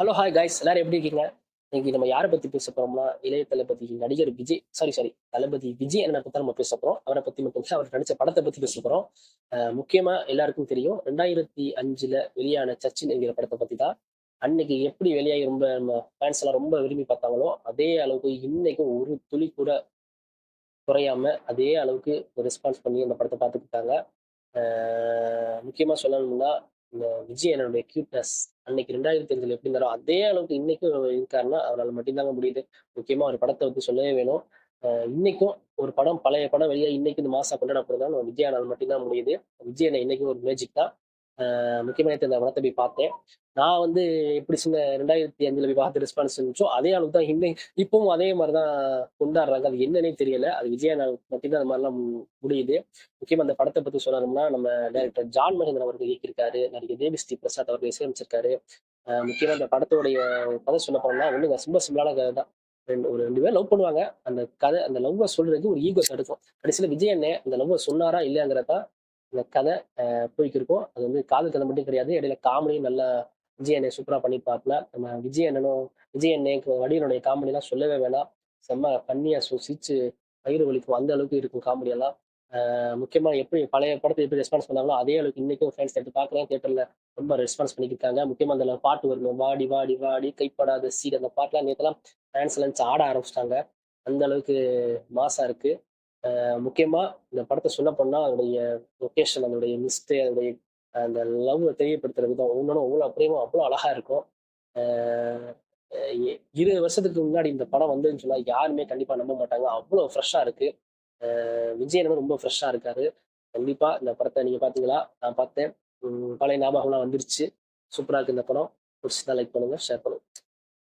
Hello hi guys எல்லாரும் எப்படி இருக்கீங்க? இன்னைக்கு நம்ம யாரை பத்தி பேச போறோம்னா இளைய தளபதி நடிகர் விஜய் சாரி சாரி தளபதி விஜய் என்ன பத்தி நம்ம பேச போறோம். அவரை பத்தி மட்டும் அவர் நடிச்ச படத்தை பத்தி பேச போறோம். முக்கியமா எல்லாருக்கும் தெரியும் ரெண்டாயிரத்தி அஞ்சுல வெளியான சச்சின் என்கிற படத்தை பத்தி தான். அன்னைக்கு எப்படி வெளியாகி ரொம்ப நம்ம ஃபேன்ஸ் எல்லாம் ரொம்ப விரும்பி பார்த்தாங்களோ அதே அளவுக்கு இன்னைக்கும் ஒரு துளி கூட குறையாம அதே அளவுக்கு ரெஸ்பான்ஸ் பண்ணி அந்த படத்தை பார்த்துக்கிட்டாங்க. முக்கியமாக சொல்லணும்னா இந்த விஜய் என்னுடைய கியூட்னஸ் அன்னைக்கு ரெண்டாயிரத்தி அஞ்சுல எப்படி இருந்தாரோ அதே அளவுக்கு இன்னைக்கும் இருக்காருன்னா அவரால் மட்டும்தாங்க முடியுது. முக்கியமா ஒரு படத்தை வந்து சொல்லவே வேணும். இன்னைக்கும் ஒரு படம் பழைய படம் வெளியே இன்னைக்கு இந்த மாசம் கொண்டாடப்படுறதா விஜயானால் மட்டும்தான் முடியுது. விஜய் என்ன இன்னைக்கும் ஒரு மேஜிக் தான். அஹ் இந்த படத்தை போய் பார்த்தேன். நான் வந்து எப்படி சின்ன ரெண்டாயிரத்தி அஞ்சுல போய் பார்த்து ரெஸ்பான்ஸ் இருந்துச்சோ அதே அளவுக்கு தான் இன்னும் இப்பவும் அதே மாதிரி தான் கொண்டாடுறாங்க. அது என்னன்னே தெரியல. அது விஜயனால் மட்டும்தான் அந்த மாதிரிலாம் முடியுது. முக்கியமா அந்த படத்தை பற்றி சொல்லணும்னா நம்ம டைரக்டர் ஜான் மகேந்திரன் அவர்கள் இயக்கியிருக்காரு. நடிகர் தேவி ஸ்ரீ பிரசாத் அவர்கள் இசையமைச்சிருக்காரு. அஹ் அந்த படத்தோடைய கதை சொல்ல போனோம்னா ஒண்ணுங்க ரொம்ப சிம்பிளான கதை தான். ரெண்டு ஒரு ரெண்டு பேர் லவ் பண்ணுவாங்க. அந்த கதை அந்த லவ்வை சொல்றதுக்கு ஒரு ஈகோ தடுக்கும். கடைசியில விஜய் அண்ணே அந்த லவ்வை சொன்னாரா இல்லையாங்கிறதா இந்த கதை போய்க்கிருக்கோம். அது வந்து காதல் கதை மட்டும் கிடையாது. இடையில காமெடியும் நல்லா விஜய் சூப்பராக பண்ணி பண்ணியிருப்பாப்ல நம்ம விஜய் அண்ணனும் விஜய் அண்ணனுக்கு வடிவனுடைய காமெடிலாம் சொல்லவே வேணாம். செம்ம பண்ணியா சிரிச்சு வயிறு வலிக்கும். அந்த அளவுக்கு இருக்கும் காமெடியெல்லாம் முக்கியமாக எப்படி பழைய படத்தை எப்படி ரெஸ்பான்ஸ் பண்ணாங்களோ அதே அளவுக்கு இன்னைக்கும் ஃபேன்ஸ் எடுத்து பார்க்குறேன் தேட்டரில் ரொம்ப ரெஸ்பான்ஸ் பண்ணிக்கிட்டாங்க. முக்கியமாக அந்த பாட்டு வரணும் வாடி வாடி வாடி கைப்படாத சீட் அந்த பாட்டுலாம் நேற்றுலாம் ஃபேன்ஸ் எல்லாம் ஆட ஆரம்பிச்சிட்டாங்க. அந்த அளவுக்கு மாசாக இருக்குது முக்கியமாக இந்த படத்தை சொல்ல போனா அதோடைய லொக்கேஷன் அதோடைய மிஸ்டே அதோடைய அந்த லவ் தெரியப்படுத்துறது தான் ஒவ்வொன்றும் அவ்வளோ அப்படியும் அவ்வளோ அழகாக இருக்கும். இருபது வருஷத்துக்கு முன்னாடி இந்த படம் வந்ததுன்னு சொன்னால் யாருமே கண்டிப்பாக நம்ப மாட்டாங்க. அவ்வளோ ஃப்ரெஷ்ஷாக இருக்குது ஆஹ் ரொம்ப ஃப்ரெஷ்ஷாக இருக்காரு. கண்டிப்பாக இந்த படத்தை நீங்கள் பார்த்தீங்களா நான் பார்த்தேன். பழைய ஞாபகம்லாம் வந்துருச்சு. சூப்பராக இருக்குது இந்த படம். பிடிச்சதா லைக் பண்ணுங்கள் ஷேர் பண்ணுங்கள்